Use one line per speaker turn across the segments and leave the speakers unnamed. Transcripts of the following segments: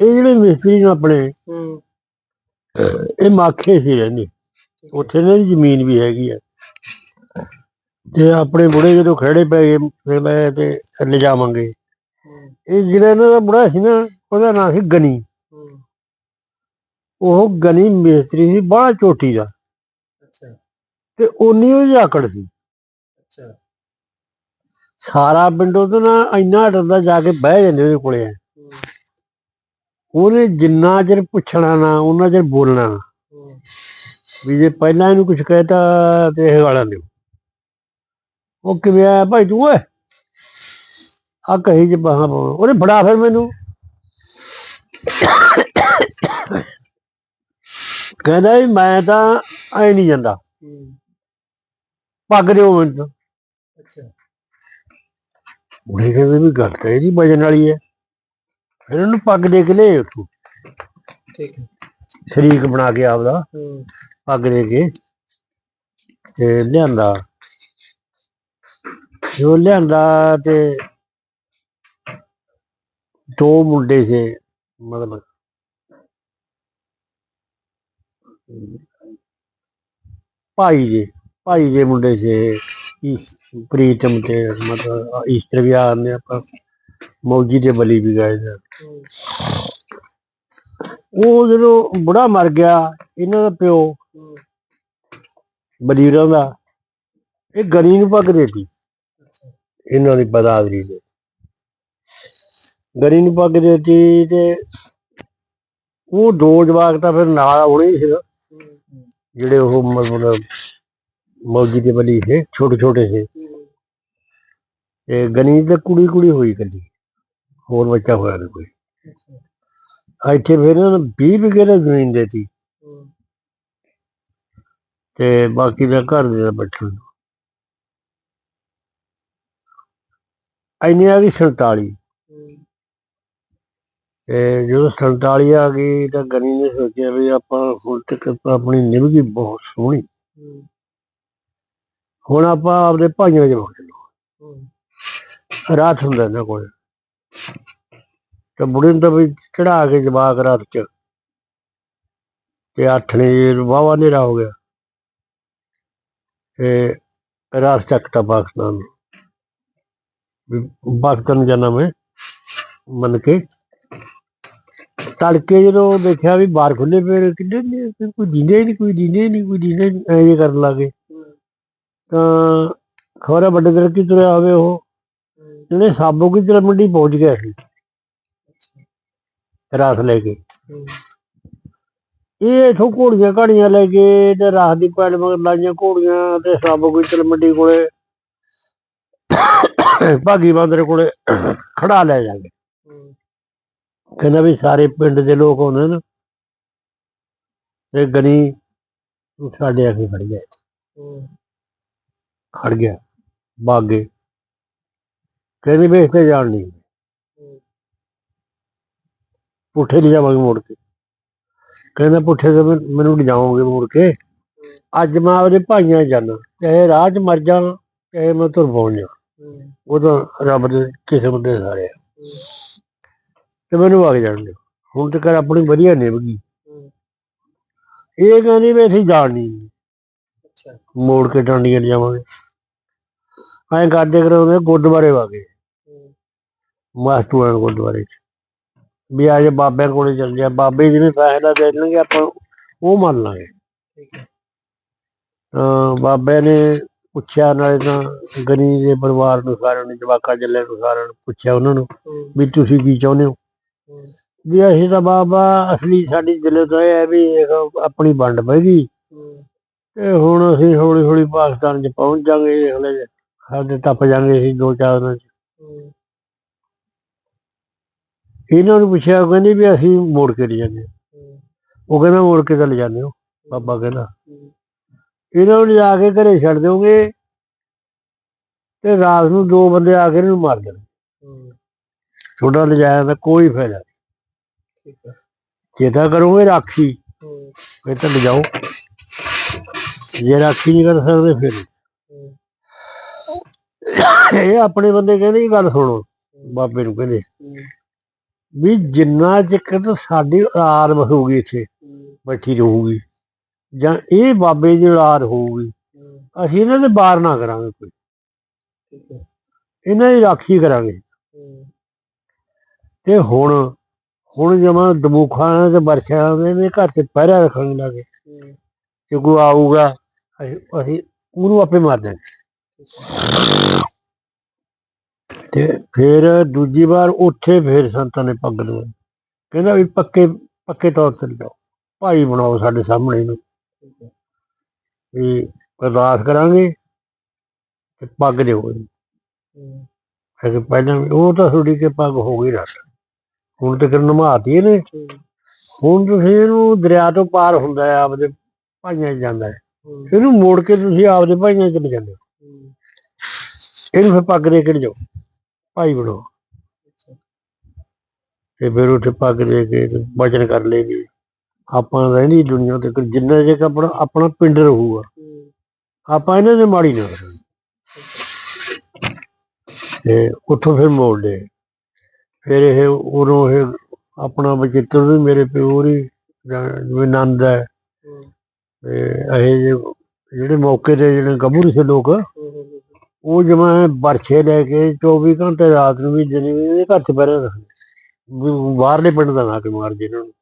ਇਹ ਜਿਹੜੇ ਮਿਸਤਰੀ ਨੇ ਆਪਣੇ
ਹੂੰ।
ਇਹ ਮਾਖੇ ਸੀ ਰਹਿੰਦੇ ਉੱਥੇ ਦੀ ਜ਼ਮੀਨ ਵੀ ਹੈਗੀ ਆ। ਤੇ ਆਪਣੇ ਬੁੜੇ ਜਦੋਂ ਖੜੇ ਪੈ ਗਏ ਫਿਰ ਲੈ ਤੇ ਲਿਜਾਵਾਂਗੇ
ਹੂੰ।
ਇਹ ਜਿਹੜਾ ਇਹਨਾਂ ਦਾ ਬੁੜਾ ਸੀ ਨਾ ਉਹਦਾ ਨਾਂ ਸੀ ਗਨੀ। ਉਹ ਗਨੀ ਮਿਸਤਰੀ ਸੀ ਬੜਾ ਚੋਟੀ ਦਾ।
ਅੱਛਾ।
ਤੇ ਉਨੀ ਉਹ ਜਾਕੜ ਸੀ।
ਅੱਛਾ।
ਸਾਰਾ ਪਿੰਡ ਉਹਦੇ ਨਾਲ ਇੰਨਾ ਡਰਦਾ ਜਾ ਕੇ ਬਹਿ ਜਾਂਦੇ ਉਹਦੇ ਕੋਲੇ। ਉਹਨੇ ਜਿੰਨਾ ਚਿਰ ਪੁੱਛਣਾ ਨਾ ਉਹਨਾਂ ਚਿਰ ਬੋਲਣਾ ਨਾ। ਵੀ ਜੇ ਪਹਿਲਾਂ ਇਹਨੂੰ ਕੁਝ ਕਹਿਤਾ ਤੇ ਇਹ ਗਾਲਾਂ ਦਿਓ। ਉਹ ਕਿਵੇਂ ਆਇਆ ਭਾਈ ਤੂੰ ਓਏ ਆ ਕਹੀ ਚ ਬਾਹਾਂ ਪਾਉਣ। ਉਹਨੇ ਫੜਾ ਫਿਰ ਮੈਨੂੰ। ਕਹਿੰਦਾ ਵੀ ਮੈਂ ਤਾਂ ਐ ਨਹੀਂ ਜਾਂਦਾ। ਪੱਗ ਦਿਓ ਮੈਨੂੰ ਤਾਂ।
ਅੱਛਾ।
ਉਹਨੇ ਕਹਿੰਦੇ ਵੀ ਗੱਲ ਤਾਂ ਇਹਦੀ ਵਜਨ ਵਾਲੀ ਹੈ। ਫਿਰ ਉਹਨੂੰ ਪੱਗ ਦੇ ਕੇ ਲੈ ਉੱਥੋਂ।
ਠੀਕ ਹੈ।
ਸ਼ਰੀਕ ਬਣਾ ਕੇ ਆਪਦਾ
ਹੂੰ।
ਪੱਗ ਦੇ ਕੇ ਤੇ ਲਿਆਂਦਾ। ਜੋ ਲਿਆਂਦਾ ਤੇ ਦੋ ਮੁੰਡੇ ਸੀ ਮਤਲਬ। ਭਾਈ ਜੀ ਭਾਈ ਦੇ ਮੁੰਡੇ ਸੀ ਇਸ- ਪ੍ਰੀਤਮ ਤੇ ਮਤਲਬ ਇਸਤਰ ਵੀ ਆਉਂਦੇ ਆਪਾਂ। ਮੌਜੀ ਦੇ ਬਲੀ ਵੀ ਗਏ ਨੇ। ਉਹ ਜਦੋਂ ਬੁੜਾ ਮਰ ਗਿਆ ਇਹਨਾਂ ਦਾ ਪਿਓ ਬਲੀਰਾਂ ਦਾ ਇਹ ਗਨੀ ਨੂੰ ਪੱਗ ਦੇਤੀ। ਇਹਨਾਂ ਦੀ ਬਦਾਦਰੀ ਦੇ। ਗਨੀ ਨੂੰ ਪੱਗ ਦੇਤੀ ਤੇ ਉਹ ਦੋ ਜਵਾਕ ਤਾਂ ਫਿਰ ਨਾਲ ਆਉਣੇ ਹੀ ਸੀ ਜਿਹੜੇ ਉਹ ਮਤਲਬ ਮੌਜੀ ਦੇ ਬਲੀ ਸੀ ਛੋਟੇ ਛੋਟੇ ਸੀ
ਹੂੰ
ਤੇ ਗਨੀ ਦੀ ਤਾਂ ਕੁੜੀ ਕੁੜੀ ਹੋਈ ਕੱਲੀ ਹੋਰ ਬੱਚਾ ਹੋਇਆ ਨਹੀਂ ਕੋਈ। ਇੱਥੇ ਫਿਰ ਇਹਨਾਂ ਨੂੰ 20 ਵਿਗੇ ਦੀ ਜ਼ਮੀਨ ਦੇਤੀ। ਤੇ ਬਾਕੀ ਦਾ ਘਰ ਦੇ ਬੈਠਣ ਨੂੰ ਇੰਨੀ ਆ ਗਈ 47
ਹੂੰ।
ਤੇ ਜਦੋਂ 47 ਆ ਗਈ ਤਾਂ ਗਨੀ ਨੇ ਸੋਚਿਆ ਵੀ ਆਪਾਂ ਹੁਣ ਤੱਕ ਆਪਣੀ ਨਿਭ ਗਈ ਬਹੁਤ ਸੋਹਣੀ। ਹੁਣ ਆਪਾਂ ਆਪਦੇ ਭਾਈਆਂ ਦੇ ਚਲੋ
ਹੂੰ।
ਰਾਤ ਹੁੰਦਾ ਇਹਨਾਂ ਕੋਲ। ਤੇ ਬੁੜੇ ਨੂੰ ਤਾਂ ਵੀ ਚੜਾ ਕੇ ਜਵਾਕ ਰਾਤ ਚ। ਤੇ ਆਠਣੇ ਵਾਵਾ ਹਨੇਰਾ ਹੋ ਗਿਆ। ਤੇ ਰਾਤ ਚੱਕਤਾ ਪਾਕਿਸਤਾਨ ਨੂੰ। ਵੀ ਪਾਕਿਸਤਾਨ ਜਾਣਾ ਮੈਂ, ਮੰਨ ਕੇ। ਤੜਕੇ ਜਦੋਂ ਦੇਖਿਆ ਵੀ ਬਾਹਰ ਖੁੱਲੇ ਪਏ ਕਿੰਨੇ ਨੇ ਤੇ ਕੋਈ ਦੀਨੇ ਨਹੀਂ, ਕੋਈ ਜੀਂਦੇ ਨਹੀਂ, ਕੋਈ ਦੀਨੇ ਨਹੀਂ, ਐਂ ਕਰਨ ਲੱਗੇ
ਹੂੰ
ਤਾਂ ਖਬਰ ਵੱਡੇ ਦਰ ਕੀ ਤੁਰਿਆ ਹੋਵੇ ਉਹ। ਜਿਹੜੇ ਸਾਬੋ ਕੀ ਤੇਰਾ ਮੰਡੀ ਪਹੁੰਚ ਗਿਆ ਸੀ। ਰਾਤ ਲੈ ਕੇ। ਇਹ ਇਥੋਂ ਘੋੜੀਆਂ ਘਾੜੀਆਂ ਲੈ ਕੇ ਤੇ ਰਾਤ ਦੀ ਪੈਲ ਮਗਰ ਲਾਈਆਂ ਘੋੜੀਆਂ ਤੇ ਸਾਬੋ ਕੀ ਤੇਰਾ ਮੰਡੀ ਕੋਲੇ ਭਾਗੀ ਬਾਂਦਰ ਕੋਲੇ ਖੜਾ ਲੈ ਜਾਂਗੇ ਕਹਿੰਦਾ ਵੀ ਸਾਰੇ ਪਿੰਡ ਦੇ ਲੋਕ ਆਉਂਦੇ ਨੇ। ਤੇ ਗਨੀ ਸਾਡੇ ਆ ਕੇ ਖੜ ਗਿਆ ਖੜ ਗਿਆ। ਬਾਗੇ। ਕਹਿੰਦੇ ਵੀ ਇੱਥੇ ਜਾਣ ਨਹੀਂ ਪੁੱਠੇ ਨਹੀਂ ਜਾਵਾਂਗੇ ਮੁੜ ਕੇ। ਕਹਿੰਦਾ ਪੁੱਠੇ ਤੇ ਮੈਨੂੰ ਲਿਜਾਓਗੇ ਮੁੜ ਕੇ। ਅੱਜ ਮੈਂ ਆਪਦੇ ਭਾਈਆਂ ਜਾਣਾ ਚਾਹੇ ਰਾਹ 'ਚ ਮਰ ਜਾ ਚਾਹੇ ਮੈਂ ਤੁਰ
ਹੂੰ
ਉਹ ਤਾਂ ਰੱਬ ਦੇ ਕਿਸਮ ਦੇ ਸਾਰੇ ਤੇ ਮੈਨੂੰ ਵਗ ਜਾਣ ਦਿਓ। ਹੁਣ ਤੱਕ ਆਪਣੀ ਵਧੀਆ ਨਿਭਗੀ ਇਹ ਕਹਿੰਦੀ ਵੀ ਅਸੀਂ ਜਾਣ ਨਹੀਂ
ਅੱਛਾ।
ਮੋੜ ਕੇ ਡਾਂਡੀਆਂ ਲਿਜਾਵਾਂਗੇ ਐਂ ਕਰਦੇ ਕਰਾਉਂਦੇ ਗੁਰਦੁਆਰੇ ਵਾਗੇ ਮਾਸਟੂਆਂ ਗੁਰਦੁਆਰੇ 'ਚ। ਵੀ ਆ ਜੇ ਬਾਬਿਆਂ ਕੋਲੇ ਚੱਲ ਜਾ ਬਾਬੇ ਜਿਵੇਂ ਫੈਸਲਾ ਦੇ ਦੇਣਗੇ ਆਪਾਂ ਉਹ ਮੰਨ ਲਾਂਗੇ।
ਠੀਕ ਹੈ।
ਤਾਂ ਬਾਬੇ ਨੇ ਪੁੱਛਿਆ ਨਾਲੇ ਤਾਂ ਗਨੀ ਦੇ ਪਰਿਵਾਰ ਨੂੰ ਸਾਰਿਆਂ ਨੂੰ ਜਵਾਕਾ ਜੱਲੇ ਨੂੰ ਸਾਰਿਆਂ ਨੂੰ ਪੁੱਛਿਆ ਉਹਨਾਂ ਨੂੰ ਵੀ ਤੁਸੀਂ ਕੀ ਚਾਹੁੰਦੇ ਹੋ? ਵੀ ਅਸੀਂ ਤਾਂ ਬਾਬਾ ਅਸਲੀ ਸਾਡੀ ਦਿਲੋਂ ਤਾਂ ਇਹ ਹੈ ਵੀ ਆਪਣੀ ਵੰਡ ਪੈ ਗਈ।
ਹੂੰ।
ਤੇ ਹੁਣ ਅਸੀਂ ਹੌਲੀ ਹੌਲੀ ਪਾਕਿਸਤਾਨ 'ਚ ਪਹੁੰਚ ਜਾਾਂਗੇ ਹਲੇ ਸਾਡੇ ਟੱਪ ਜਾਾਂਗੇ ਅਸੀਂ ਦੋ ਚਾਰ ਦਿਨਾਂ 'ਚ
ਹੂੰ
ਇਹਨਾਂ ਨੂੰ ਪੁੱਛਿਆ ਉਹ ਕਹਿੰਦੇ ਵੀ ਅਸੀਂ ਮੋੜ ਕੇ ਲੈ ਜਾਂਦੇ। ਹਾਂ। ਉਹ ਕਹਿੰਦਾ ਮੋੜ ਕੇ ਤਾਂ ਲੈ ਜਾਂਦੇ ਹੋ। ਬਾਬਾ ਕਹਿੰਦਾ। ਇਹਨਾਂ ਨੂੰ ਲਿਜਾ ਕੇ ਘਰੇ ਛੱਡ ਦਿਓਗੇ ਤੇ ਰਾਤ ਨੂੰ ਦੋ ਬੰਦੇ ਆ ਕੇ ਇਹਨੂੰ ਮਾਰ ਦੇਣ ਤੁਹਾਡਾ ਲਿਜਾਇਆ ਦਾ ਕੋਈ ਫਾਇਦਾ ਨਹੀਂ।
ਠੀਕ ਹੈ।
ਚੇਤਾ ਕਰੋਗੇ ਰਾਖੀ ਫਿਰ ਤਾਂ ਲਿਜਾਓ। ਜੇ ਰਾਖੀ ਨਹੀਂ ਕਰ ਸਕਦੇ ਫਿਰ ਇਹ ਆਪਣੇ ਬੰਦੇ ਕਹਿੰਦੇ ਇਹ ਗੱਲ ਸੁਣੋ। ਬਾਬੇ ਨੂੰ ਕਹਿੰਦੇ।
ਹੂੰ।
ਵੀ ਜਿੰਨਾ ਚਿਰ ਸਾਡੀ ਔਲਾਦ ਵਸੂਗੀ ਇੱਥੇ ਬੈਠੀ ਰਹੂਗੀ। ਜਾਂ ਇਹ ਬਾਬੇ ਦੀ ਔਲਾਦ ਹੋਊਗੀ ਅਸੀਂ ਇਹਨਾਂ ਦੇ ਬਾਰ ਨਾ ਕਰਾਂਗੇ ਕੋਈ। ਇਹਨਾਂ ਦੀ ਰਾਖੀ ਕਰਾਂਗੇ। ਤੇ ਹੁਣ ਹੁਣ ਜਮਾ ਦਮੂਖਾਂ ਤੇ ਵਰਸ਼ਾ ਦੇ ਘਰ ਤੇ ਪਹਿਰਾ ਰੱਖਣ ਲੱਗੇ। ਕਿ ਕੋਈ ਆਊਗਾ ਅਸੀਂ ਅਸੀਂ ਉਹਨੂੰ ਆਪੇ ਮਾਰ ਦਾਂਗੇ ਤੇ ਫਿਰ ਦੂਜੀ ਵਾਰ ਉੱਥੇ ਫਿਰ ਸੰਤਾਂ ਨੇ ਪੱਗ ਲਵਾਈ ਕਹਿੰਦਾ ਵੀ ਪੱਕੇ ਪੱਕੇ ਤੌਰ ਤੇ ਲਿਆਓ ਭਾਈ ਬਣਾਓ ਸਾਡੇ ਸਾਹਮਣੇ ਇਹਨੂੰ। ਵੀ ਅਰਦਾਸ ਕਰਾਂਗੇ ਤੇ ਪੱਗ ਦਿਓ
ਹੈ
ਕਿ ਪਹਿਲਾਂ ਉਹ ਤਾਂ ਤੁਹਾਡੀ ਕੇ ਪੱਗ ਹੋ ਗਈ ਰੱਖ। ਹੁਣ ਤੇ ਨਮਾਤੀ ਇਹਨੇ।
ਠੀਕ
ਹੁਣ ਤੁਸੀਂ ਇਹਨੂੰ ਦਰਿਆ ਤੋਂ ਪਾਰ ਹੁੰਦਾ ਹੈ, ਆਪਦੇ ਭਾਈਆਂ 'ਚ ਜਾਂਦਾ ਹੈ। ਇਹਨੂੰ ਮੋੜ ਕੇ ਤੁਸੀਂ ਆਪਦੇ ਭਾਈਆਂ 'ਚ ਚਲੇ ਜਾਂਦੇ ਹੋ। ਇਹਨੂੰ ਫਿਰ ਪੱਗ ਦੇ ਕੇ ਜਾਓ ਭਾਈ ਬਣੋ। ਤੇ ਫਿਰ ਉੱਥੇ ਪੱਗ ਦੇ ਕੇ ਤੇ ਵਚਨ ਕਰ ਵੀ ਆਪਾਂ ਰਹਿੰਦੀ ਦੁਨੀਆ ਤੇ ਜਿੰਨਾ ਜੇ ਆਪਣਾ ਆਪਣਾ ਪਿੰਡ ਰਹੂਗਾ। ਆਪਾਂ ਇਹਨਾਂ ਦੇ ਮਾੜੀ ਨਾ ਤੇ ਉੱਥੋਂ ਫਿਰ ਮੋੜ ਲਏ। ਫਿਰ ਇਹ ਉਰੋਂ ਇਹ ਆਪਣਾ ਬਚਿੱਤਰ ਵੀ ਮੇਰੇ ਪਿਓ ਦੀ ਜਾਂ ਜਿਵੇਂ ਨੰਦ ਹੈ। ਤੇ ਇਹ ਜਿਹੇ ਜਿਹੜੇ ਮੌਕੇ ਤੇ ਜਿਹੜੇ ਗੱਭਰੂ ਸੀ ਲੋਕ ਉਹ ਜਿਵੇਂ ਬਰਛੇ ਲੈ ਕੇ 24 ਘੰਟੇ ਰਾਤ ਨੂੰ ਵੀ ਦਿਨੇ ਵੀ ਇਹਦੇ ਘਰ ਚ ਬਹਿ ਰੱਖਦੇ ਬਾਹਰਲੇ ਪਿੰਡ ਦਾ ਨਾ ਕਿ ਮਾਰ ਜੇ ਇਹਨਾਂ ਨੂੰ।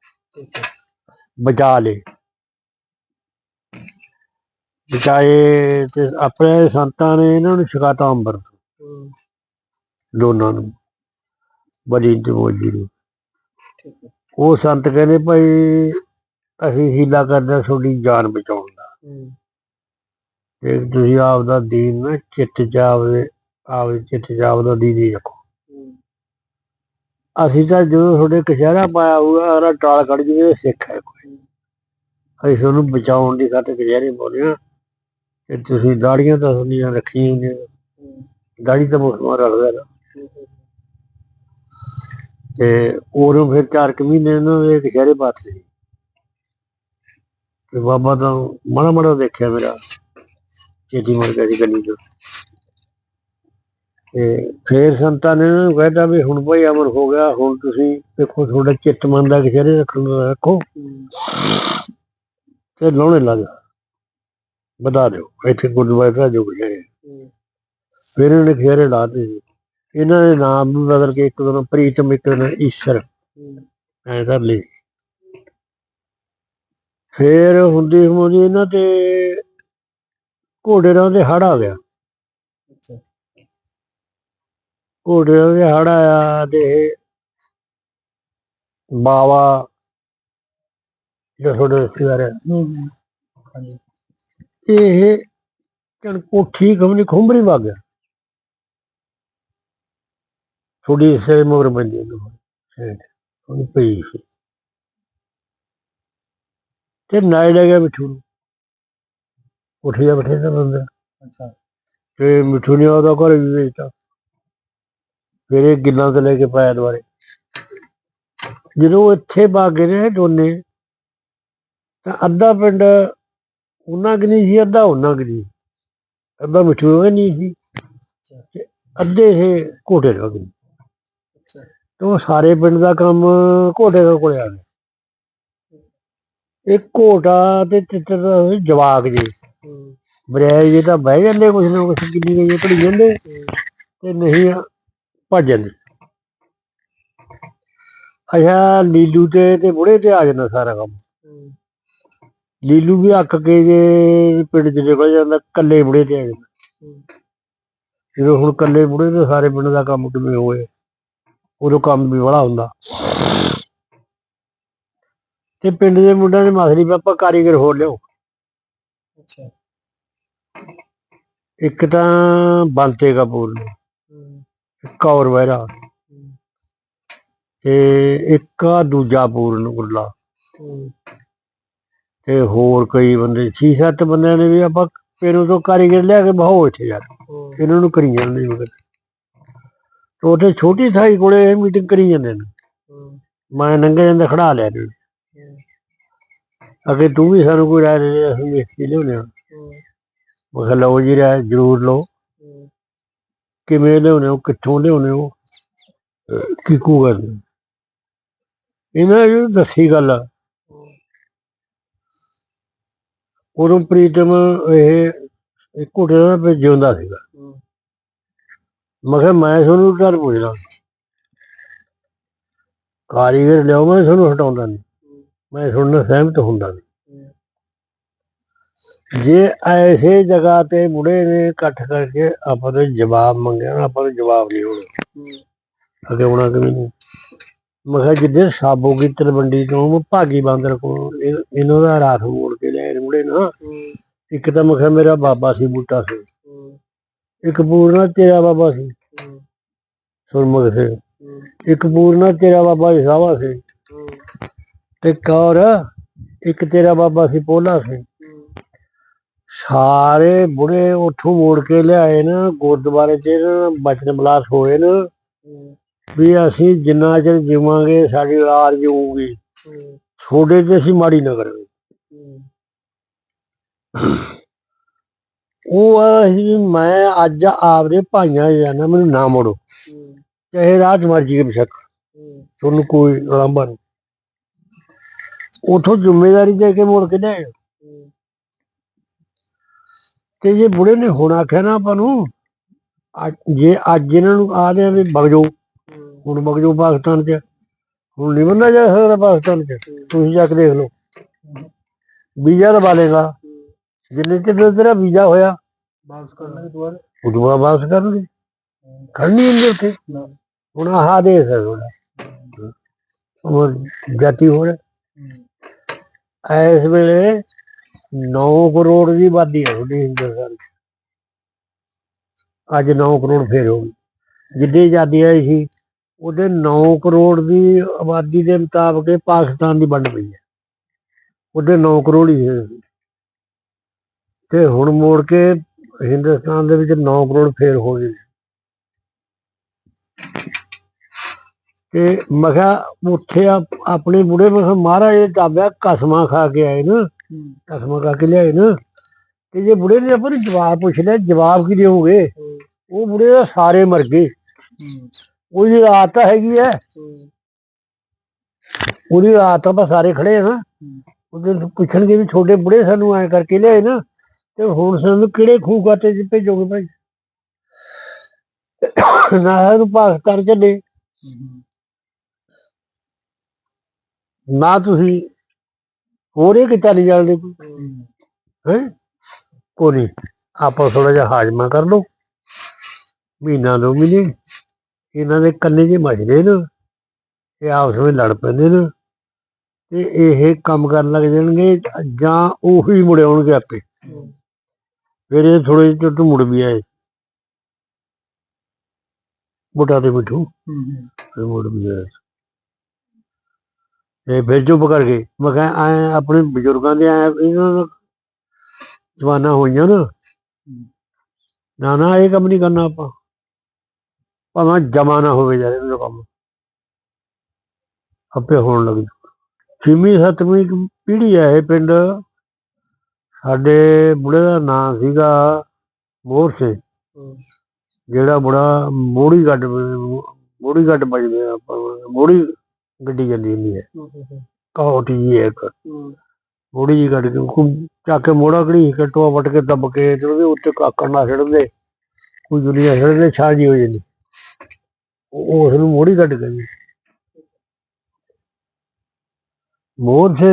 ਬਚਾ ਲੇ। ਬਚਾਏ ਤੇ ਆਪਣੇ ਸੰਤਾਂ ਨੇ ਇਹਨਾਂ ਨੂੰ ਛਕਾਤਾ ਅੰਬਰ ਦੋਨਾਂ ਨੂੰ, ਬਲੀ ਤੇ ਮੋਜੀ ਨੂੰ। ਉਹ ਸੰਤ ਕਹਿੰਦੇ ਭਾਈ, ਅਸੀਂ ਹੀਲਾ ਕਰਦੇ ਤੁਹਾਡੀ ਜਾਨ ਬਚਾਉਣ ਦਾ।
ਹੂੰ
ਤੇ ਤੁਸੀਂ ਆਪਦਾ ਦੀਨ ਨਾ ਚਿੱਤ ਚ ਆਪਦੇ ਆਪਦੇ ਚਿੱਤ ਚ ਆਪਦਾ ਦੀਨ ਹੀ ਰੱਖੋ। ਅਸੀਂ ਤਾਂ ਜਦੋਂ ਤੁਹਾਡੇ ਕਸ਼ਹਿਰਾ ਪਾਇਆ ਹੋਊਗਾ ਅਰਾ ਟਾਲ ਕੱਢ ਜਵੇ ਸਿੱਖ ਹੈ ਕੋਈ। ਅਸੀਂ ਤੁਹਾਨੂੰ ਬਚਾਉਣ ਦੀ ਖਾਤਰ ਕਸ਼ਹਿਰੇ ਪਾਉਂਦੇ ਹਾਂ। ਤੇ ਤੁਸੀਂ ਦਾੜੀਆਂ ਤਾਂ ਸੁਣੀਆਂ ਰੱਖੀਆਂ ਹੁੰਦੀਆਂ ਦਾੜੀ ਤਾਂ ਮੁਸਲਮਾਨ ਰੱਖਦਾ ਨਾ। ਤੇ ਉਰੋਂ ਫਿਰ ਚਾਰ ਕੁ ਮਹੀਨੇ ਇਹਨਾਂ ਦੇ ਕਸ਼ਹਿਰੇ ਪਾਤੇ। ਸੀ ਤੇ ਬਾਬਾ ਤਾਂ ਮਾੜਾ ਮਾੜਾ ਦੇਖਿਆ ਮੇਰਾ। ਚੇਤੀ ਮਰ ਗਿਆ ਗਲੀ ਚ ਤੇ ਫੇਰ ਸੰਤਾਂ ਨੇ ਇਹਨਾਂ ਨੂੰ ਕਹਿਤਾ ਵੀ ਹੁਣ ਭਾਈ ਅਮਰ ਹੋ ਗਿਆ, ਹੁਣ ਤੁਸੀਂ ਦੇਖੋ ਤੁਹਾਡਾ ਚਿੱਤ ਮਨ ਦਾ ਕਸ਼ਹਿਰੇ ਰੱਖਣ ਰੱਖੋ। ਤੇ ਲਾਉਣੇ ਲੱਗ ਵਧਾ ਦਿਓ। ਇੱਥੇ ਗੁਰਦੁਆਰੇ ਦਾ ਜੋ ਹੈ। ਫਿਰ ਇਹਨਾਂ ਨੇ ਕਸ਼ਹਿਰੇ ਲਾਤੇ ਸੀ ਇਹਨਾਂ ਦੇ ਨਾਮ ਨੂੰ ਬਦਲ ਕੇ ਇੱਕ ਦਿਨ ਪ੍ਰੀਤਮ, ਇੱਕ ਦਿਨ ਈਸ਼ਰ। ਐ ਕਰ ਲਈ ਫੇਰ ਹੁੰਦੀ ਹੁੰਦੀ ਇਹਨਾਂ ਤੇ ਘੋੜੇ ਰਾਂ ਦੇ ਹੜ ਆ ਗਿਆ।
ਅੱਛਾ।
ਘੋੜੇ ਰਾਂ ਦੇ ਹੜ ਆਇਆ ਤੇ ਬਾਵਾ ਜਿਹੜਾ
ਹਾਂਜੀ।
ਇਹ ਕਣ ਕੋਠੀ ਖਮਨੀ ਖੁੰਬਰੀ ਵਗ ਗਿਆ। ਥੋੜੀ ਸੇ ਮਗਰ ਬੰਦੀ ਨੂੰ ਉਹਨੂੰ ਪਈ ਸੀ। ਤੇ ਲੈ ਗਿਆ ਨੂੰ ਉੱਠ ਗਿਆ ਬੈਠੇ ਦਾ। ਬੰਦਾ
ਅੱਛਾ।
ਤੇ ਮਿੱਠੂ ਨੇ ਉਹਦਾ ਘਰ ਵੀ ਵੇਚਤਾ। ਫਿਰ ਇਹ ਗਿੱਲਾਂ ਤੇ ਲੈ ਕੇ ਪਾਇਆ ਦੁਆਰੇ ਜਦੋਂ ਇੱਥੇ ਬਾਗੇ ਨੇ ਦੋਨੇ ਤਾਂ ਅੱਧਾ ਪਿੰਡ ਉਹਨਾਂ ਕਿ ਨਹੀਂ ਸੀ ਅੱਧਾ ਉਹਨਾਂ ਕਿ ਨਹੀਂ ਅੱਧਾ ਮਿੱਠੂ ਉਹ ਨਹੀਂ ਸੀ। ਤੇ ਅੱਧੇ ਇਹ ਘੋਟੇ ਦੇ
ਅੱਛਾ।
ਤੇ ਸਾਰੇ ਪਿੰਡ ਦਾ ਕੰਮ ਘੋਟੇ ਦੇ ਕੋਲੇ ਆ ਗਿਆ ਇਹ ਘੋਟਾ ਤੇ ਤਿੱਤਰ ਦਾ ਸੀ ਜਵਾਕ ਜੀ। ਬਰਿਆਏ ਜੇ ਤਾਂ ਬਹਿ ਜਾਂਦੇ ਕੁਛ ਨਾ ਕੁਛ, ਕਿੰਨੀ ਗਈ ਪੜੀ ਜਾਂਦੇ ਤੇ ਨਹੀਂ ਭੱਜ ਜਾਂਦੇ। ਅੱਛਾ, ਲੀਲੂ ਤੇ ਤੇ ਬੁੜੇ ਤੇ ਆ ਜਾਂਦਾ ਸਾਰਾ ਕੰਮ। ਲੀਲੂ ਵੀ ਅੱਕ ਕੇ ਜੇ ਪਿੰਡ ਚ ਨਿਕਲ ਜਾਂਦਾ ਕੱਲੇ ਬੁੜੇ ਤੇ ਆ ਜਾਂਦਾ। ਜਦੋਂ ਹੁਣ ਕੱਲੇ ਬੁੜੇ ਤੇ ਸਾਰੇ ਪਿੰਡ ਦਾ ਕੰਮ ਕਿਵੇਂ ਹੋਏ? ਉਦੋਂ ਕੰਮ ਵੀ ਬੜਾ ਹੁੰਦਾ। ਤੇ ਪਿੰਡ ਦੇ ਮੁੰਡਿਆਂ ਨੇ ਮਸਲੀ ਪਾਪਾ ਕਾਰੀਗਰ ਹੋ ਲਿਓ
ਅੱਛਾ।
ਇੱਕ ਤਾਂ ਬੰਤੇ ਕਪੂਰ ਨੇ ਇੱਕ ਔਰ ਵੈਰਾ। ਤੇ ਇੱਕ ਆ ਦੂਜਾ ਪੂਰਨ ਗੁਰਲਾ
ਹੂੰ।
ਤੇ ਹੋਰ ਕਈ ਬੰਦੇ ਛੇ ਸੱਤ ਬੰਦਿਆਂ ਨੇ ਵੀ ਆਪਾਂ ਪੇਰੂ ਤੋਂ ਕਾਰੀਗਰ ਲਿਆ ਕੇ ਬਹਾਓ ਇੱਥੇ ਯਾਰ। ਇਹਨਾਂ ਨੂੰ ਕਰੀ ਜਾਂਦੇ ਮਗਰ। ਤੇ ਉੱਥੇ ਛੋਟੀ ਥਾਈ ਕੋਲੇ ਮੀਟਿੰਗ ਕਰੀ ਜਾਂਦੇ ਨੇ। ਮੈਂ ਨੰਗੇ ਜਾਂਦੇ ਖੜਾ ਲਿਆ ਤੇ ਅਗੇ ਤੂੰ ਵੀ ਸਾਨੂੰ ਕੋਈ ਰਾਏ ਦੇ ਦੇ ਅਸੀਂ ਵੇਖ ਕੇ ਲਿਆਉਂਦੇ ਹਾਂ
ਹੂੰ।
ਮੈਂ ਕਿਹਾ, ਲਓ ਜੀ ਰਾਏ ਜ਼ਰੂਰ ਲਓ। ਕਿਵੇਂ ਲਿਆਉਣੇ ਹੋ? ਕਿੱਥੋਂ ਲਿਆਉਣੇ ਹੋ? ਕੀ ਕੂ ਕਰਦੇ ਇਹਨਾਂ ਨੂੰ ਦੱਸੀ ਗੱਲ ਉਦੋਂ ਪ੍ਰੀਤਮ ਇਹ ਇੱਕ ਘੁੱਟੇ ਨਾਲ ਵੀ ਜਿਉਂਦਾ ਸੀਗਾ। ਮੈਂ ਕਿਹਾ, ਮੈਂ ਤੁਹਾਨੂੰ ਡਰ ਪੁੱਛਦਾ। ਕਾਰੀਗਰ ਲਿਆਓ, ਮੈਂ ਤੁਹਾਨੂੰ ਹਟਾਉਂਦਾ ਨਹੀਂ ਮੈਂ ਤੁਹਾਡੇ ਸਹਿਮਤ ਹੁੰਦਾ ਨਹੀਂ ਜੇ ਐਸੇ ਜਗ੍ਹਾ ਤੇ ਮੁੰਡੇ ਨੇ ਇਕੱਠ ਕਰਕੇ ਆਪਾਂ ਤੋਂ ਜਵਾਬ ਮੰਗਿਆ ਨਾ, ਆਪਾਂ ਨੂੰ ਜਵਾਬ ਨਹੀਂ ਹੋਣਾ। ਅੱਗੇ ਹੋਣਾ ਕਿ ਨਹੀਂ? ਮੈਂ ਕਿਹਾ ਜਿੱਦੇ ਸਾਬੋ ਕੀ ਤਲਵੰਡੀ ਤੋਂ ਭਾਗੀ ਬਾਂਦਰ ਕੋਲ, ਇਹ- ਇਹਨਾਂ ਦਾ ਰਾਤ ਮੋੜ ਕੇ ਲਿਆਏ ਨੇ ਮੁੰਡੇ ਨਾ। ਇੱਕ ਤਾਂ ਮੈਂ ਕਿਹਾ ਮੇਰਾ ਬਾਬਾ ਸੀ, ਬੂਟਾ ਸੀ। ਇੱਕ ਪੂਰਨਾ ਤੇਰਾ ਬਾਬਾ ਸੀ। ਸੁਰਮੁਖ ਸਿੰਘ ਇੱਕ ਪੂਰਨਾ ਤੇਰਾ ਬਾਬਾ ਸੀ ਸਾਵਾ ਸੀ। ਤੇ ਕੌਰ ਇੱਕ ਤੇਰਾ ਬਾਬਾ ਸੀ, ਪੋਲਾ ਸੀ। ਸਾਰੇ ਬੁੜੇ ਉੱਥੋਂ ਮੋੜ ਕੇ ਲਿਆਏ ਨਾ, ਗੁਰਦੁਆਰੇ ਚ ਬਚਨ ਬਲਾਸ ਹੋਏ ਨਾ, ਵੀ ਅਸੀਂ ਜਿੰਨਾ ਚਿਰ ਜੀਵਾਂਗੇ, ਸਾਡੀ ਔਲਾਦ ਜੀਊਗੀ। ਛੋਡੇ ਤੇ ਅਸੀਂ ਮਾੜੀ ਨਾ ਕਰਾਂਗੇ। ਉਹ ਅਸੀਂ ਮੈਂ ਅੱਜ ਆਪਦੇ ਭਾਈਆਂ ਜਾਣਾ ਮੈਨੂੰ ਨਾ ਮੋੜੋ। ਚਾਹੇ ਰਾਤ ਮਰਜ਼ੀ ਕੇ ਬਿਸ਼ੱਕ ਤੁਹਾਨੂੰ ਕੋਈ ਉਲੰਭਾ ਨਹੀਂ ਉਥੋਂ ਜ਼ਿੰਮੇਵਾਰੀ ਦੇ ਕੇ ਮੋੜ ਕੇ ਲਿਆਏ। ਤੇ ਜੇ ਬੁੜੇ ਨੇ ਹੁਣ ਆਖਿਆ ਨਾ ਆਪਾਂ ਨੂੰ, ਅੱਜ- ਜੇ ਅੱਜ ਇਹਨਾਂ ਨੂੰ ਆਦੇ ਆ ਵੀ ਵਗ ਜਾਓ, ਹੁਣ ਵਗ ਜਾਓ ਪਾਕਿਸਤਾਨ ਚ, ਹੁਣ ਨਹੀਂ ਬੰਦਾ ਜਾ ਸਕਦਾ ਪਾਕਿਸਤਾਨ ਚ, ਤੁਸੀਂ ਜਾ ਕੇ ਦੇਖ ਲਓ। ਵੀਜ਼ਾ ਲਵਾ ਲੇਗਾ ਜਿੰਨੇ ਚਿਰ ਤੇਰਾ ਵੀਜ਼ਾ ਹੋਇਆ
ਵਾਪਸ ਕਰਨਾ ਦੁਬਾਰਾ
ਉਦੋਂ ਵਾਪਸ ਕਰਨਗੇ। ਖੜਨੀ ਹੁੰਦੀ ਉੱਥੇ। ਹੁਣ ਆਹ ਦੇਸ਼ ਹੈ ਥੋੜਾ ਉਹ ਜਾਤੀ ਹੋ। ਰਿਹਾ ਇਸ ਵੇਲੇ 9 ਕਰੋੜ ਦੀ ਆਬਾਦੀ ਹੈ ਤੁਹਾਡੀ ਹਿੰਦੁਸਤਾਨ 'ਚ ਅੱਜ 9 ਕਰੋੜ ਫੇਰ ਹੋ ਗਈ ਜਿੱਦੇ ਆਜ਼ਾਦੀ ਆਈ ਸੀ, ਉਹਦੇ 9 ਕਰੋੜ ਦੀ ਆਬਾਦੀ ਦੇ ਮੁਤਾਬਕ ਪਾਕਿਸਤਾਨ ਦੀ ਵੰਡ ਪਈ ਹੈ ਉਹਦੇ 9 ਕਰੋੜ ਹੀ ਤੇ ਹੁਣ ਮੋੜ ਕੇ ਹਿੰਦੁਸਤਾਨ ਦੇ ਵਿੱਚ 9 ਕਰੋੜ ਫੇਰ ਹੋ ਗਏ ਤੇ ਮੈਂ ਕਿਹਾ ਉੱਥੇ ਆਪਣੇ ਬੁੜੇ ਮੈਂ ਮਹਾਰਾਜ ਦਾਬਿਆ ਕਸਮਾਂ ਖਾ ਕੇ ਆਏ ਨਾ। ਕਸਮਾਂ ਖਾ ਕੇ ਲਿਆਏ ਨਾ ਤੇ ਜੇ ਬੁੜੇ ਨੇ ਆਪਾਂ ਨੂੰ ਜਵਾਬ ਪੁੱਛ ਲਿਆ ਜਵਾਬ ਕੀ ਦਿਓਗੇ ਉਹ ਬੁੜੇ ਸਾਰੇ ਮਰ ਗਏ। ਉਹਦੀ ਰਾਤ ਹੈਗੀ ਐ। ਉਹਦੀ ਰਾਤ ਆਪਾਂ ਸਾਰੇ ਖੜੇ ਆ ਨਾ। ਉਹਦੇ ਪੁੱਛਣਗੇ ਵੀ ਛੋਟੇ ਬੁੜੇ ਸਾਨੂੰ ਐ ਕਰਕੇ ਲਿਆਏ ਨਾ ਤੇ ਹੁਣ ਸਾਨੂੰ ਕਿਹੜੇ ਖੂਹ ਖਾਤੇ ਚ ਭੇਜੋਗੇ ਭਾਈ? ਨਾ ਇਹਨੂੰ ਪਾਕਿਸਤਾਨ ਚੱਲੇ। ਨਾ ਤੁਸੀਂ ਹੋਰ ਇਹ ਕਿਤਾ ਨਹੀਂ ਜਾਣਦੇ ਕੋਈ? ਹੈ? ਕੋਈ ਨਹੀਂ ਆਪਾਂ ਥੋੜਾ ਜਿਹਾ ਹਾਜਮਾ ਕਰ ਲਓ। ਮਹੀਨਾ ਦੋ ਮਹੀਨੇ ਇਹਨਾਂ ਦੇ ਕੰਨੇ 'ਚ ਮਜਦੇ ਨੇ ਇਹ ਆਪਸ ਵਿੱਚ ਲੜ ਪੈਂਦੇ ਨੇ ਤੇ ਇਹ ਕੰਮ ਕਰਨ ਲੱਗ ਜਾਣਗੇ ਜਾਂ ਉਹੀ ਮੁੜ ਆਉਣਗੇ ਆਪੇ। ਫਿਰ ਇਹ ਥੋੜੇ ਜਿਹੇ ਟੁੱਟ ਮੁੜ ਵੀ ਆਏ। ਬੁੱਢਾ ਤੇ ਮਿੱਠੂ ਫਿਰ ਮੁੜ ਵੀ ਆਏ। ਇਹ ਫਿਰ ਚੁੱਪ ਕਰ ਗਏ। ਮੈਂ ਕਿਹਾ, ਐ ਆਪਣੇ ਬਜ਼ੁਰਗਾਂ ਦੇ ਐ ਇਹਨਾਂ ਨੂੰ ਜਵਾਨਾਂ ਹੋਈਆਂ ਨਾ। ਨਾ ਨਾ, ਇਹ ਕੰਮ ਨਹੀਂ ਕਰਨਾ ਆਪਾਂ। ਭਾਵੇਂ ਜਮਾ ਨਾ ਹੋਵੇ ਯਾਰ, ਇਹਨਾਂ ਕੰਮ। ਆਪੇ ਹੋਣ ਲੱਗ ਜੂ ਛੇਵੀਂ, ਸੱਤਵੀਂ ਪੀੜ੍ਹੀ ਹੈ ਇਹ ਪਿੰਡ। ਸਾਡੇ ਬੁੜੇ ਦਾ ਨਾਂ ਸੀਗਾ ਮੋਹਰ ਸਿੰਘ ਜਿਹੜਾ ਬੁੜਾ ਮੋੜੀ ਗੱਡ ਮੋੜੀ ਗੱਡ ਵੱਜਦੇ ਆਪਾਂ। ਮੋੜੀ ਗੱਡੀ ਜਾਂਦੀ ਹੁੰਦੀ ਹੈ ਹੈ ਇੱਕ। ਮੋੜੀ ਜੀ ਗੱਡ ਕੇ ਖੂਬ ਚੱਕ ਕੇ ਮੋੜਾ ਘੜੀ ਕੇ ਟੋਆ ਵੱਟ ਕੇ ਦੱਬ ਕੇ ਤੇ ਉਹਦੇ ਉੱਤੇ ਕਾਕੜ ਨਾ ਛੱਡਦੇ ਕੋਈ ਦੁਨੀਆ ਛੱਡਦੇ ਛਾਂ ਜੀ ਹੋ ਜਾਂਦੀ। ਉਹ ਉਸ ਨੂੰ ਮੋੜੀ ਗੱਡ ਗਈ ਮੋਰ ਸੇ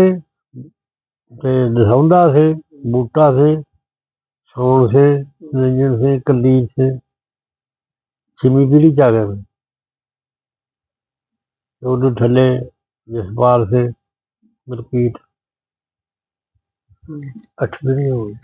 ਤੇ ਦਸੌਂਦਾ ਸੇ ਬੂਟਾ ਸੇ ਸੋਣ ਸੇ ਨਿਰੰਜਨ ਸੇ ਕੁਲਦੀਪ ਸੇ। ਛੇਵੀਂ ਪੀੜ੍ਹੀ ਚ ਆ ਗਿਆ ਤੇ ਉਹਦੇ ਥੱਲੇ ਜਸਪਾਲ ਸੇ ਮਲਕੀਤ ਅੱਠ ਪੀੜ੍ਹੀ ਹੋ ਗਈ।